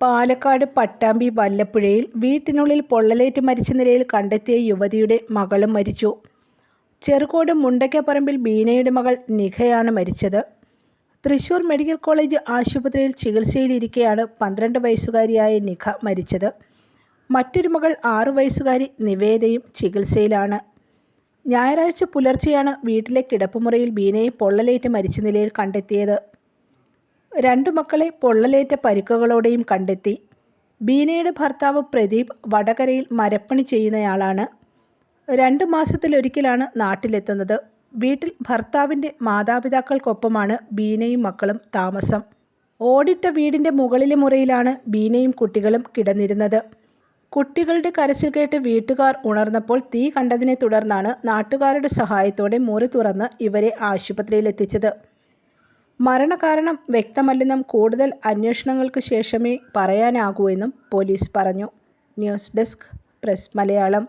പാലക്കാട് പട്ടാമ്പി വല്ലപ്പുഴയിൽ വീട്ടിനുള്ളിൽ പൊള്ളലേറ്റ് മരിച്ച നിലയിൽ കണ്ടെത്തിയ യുവതിയുടെ മകളും മരിച്ചു. ചെറുകോട് മുണ്ടയ്ക്കപ്പറമ്പിൽ ബീനയുടെ മകൾ നിഖയാണ് മരിച്ചത്. തൃശൂർ മെഡിക്കൽ കോളേജ് ആശുപത്രിയിൽ ചികിത്സയിലിരിക്കെയാണ് പന്ത്രണ്ട് വയസ്സുകാരിയായ നിഖ മരിച്ചത്. മറ്റൊരു മകൾ ആറു വയസ്സുകാരി നിവേദയും ചികിത്സയിലാണ്. ഞായറാഴ്ച പുലർച്ചെയാണ് വീട്ടിലെ കിടപ്പുമുറിയിൽ ബീനയെ പൊള്ളലേറ്റ് മരിച്ച നിലയിൽ കണ്ടെത്തിയത്. രണ്ടു മക്കളെ പൊള്ളലേറ്റ പരിക്കുകളോടെയും കണ്ടെത്തി. ബീനയുടെ ഭർത്താവ് പ്രദീപ് വടകരയിൽ മരപ്പണി ചെയ്യുന്നയാളാണ്. രണ്ട് മാസത്തിലൊരിക്കലാണ് നാട്ടിലെത്തുന്നത്. വീട്ടിൽ ഭർത്താവിന്റെ മാതാപിതാക്കൾക്കൊപ്പമാണ് ബീനയും മക്കളും താമസം. ഓടിട്ട വീടിന്റെ മുകളിലെ മുറിയിലാണ് ബീനയും കുട്ടികളും കിടന്നിരുന്നത്. കുട്ടികളുടെ കരച്ചിൽ കേട്ട് വീട്ടുകാർ ഉണർന്നപ്പോൾ തീ കണ്ടതിനെ തുടർന്നാണ് നാട്ടുകാരുടെ സഹായത്തോടെ മുറി തുറന്ന് ഇവരെ ആശുപത്രിയിലെത്തിച്ചത്. മരണകാരണം വ്യക്തമല്ലെന്നും കൂടുതൽ അന്വേഷണങ്ങൾക്ക് ശേഷമേ പറയാനാകൂ എന്നും പോലീസ് പറഞ്ഞു. News desk press Malayalam.